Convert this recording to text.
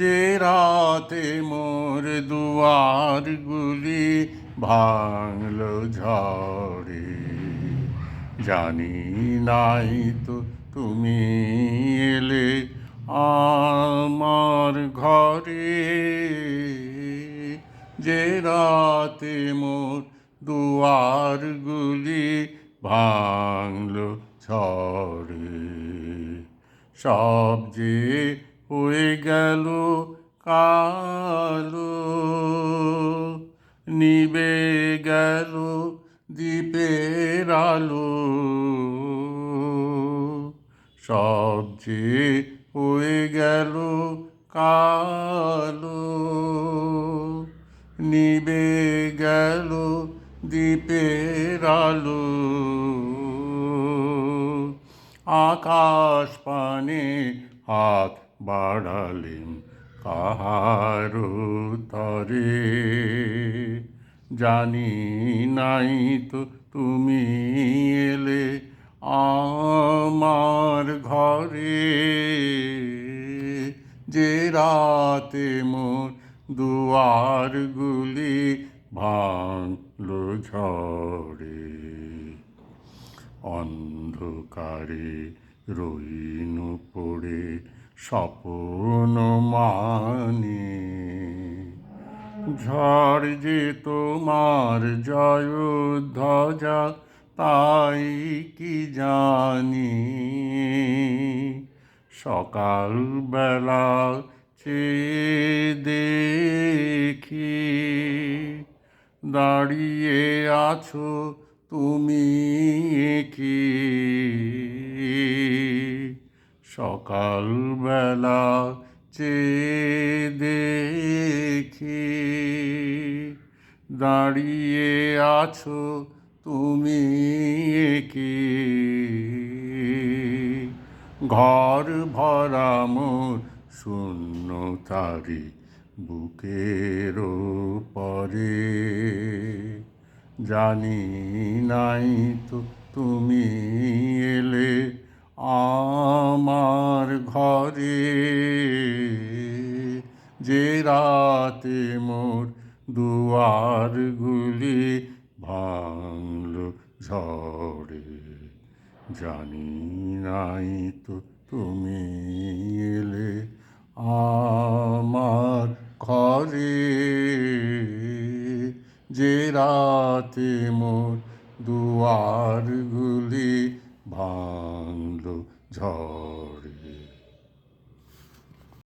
যে রাতে মোর দুয়ারগুলি ভাঙল ঝড়ে, জানি নাই তো তুমি এলে আমার ঘরে। যে রাতে মোর দুয়ারগুলি ভাঙল ঝড়ে, সব যে হয়ে গেল কালো। নিবে গেল দ্বীপের আলো। সব যে হয়ে গেল কালো। নিবে গেল দ্বীপের আলো। আকাশ পানে হাত বাড়ালেম কাহার তরে জানি নাই তো তুমি এলে আমার ঘরে। যে রাতে মোর দুয়ারগুলি ভাঙলো ঝড়ে, অন্ধকারে রইনু পড়ে। স্বপন মানে। ঝড় যে তোমার জয় ধ্বজা, তাই কি জানি। সকালবেলা চেয়ে দেখি, দাঁড়িয়ে আছো তুমি কি সকালবেলা চেয়ে দেখি দাঁড়িয়ে আছো তুমি কি ঘর ভরা মোর শূন্য তারি বুকের পরে জানি নাই তো তুমি এলে আমার ঘরে যে রাতে মোর দুয়ারগুলি ভাঙল ঝড়ে, জানি নাই তো তুমি এলে আমার ঘরে। যে রাতে মোর দুয়ারগুলি ভাঙল ঝড়ে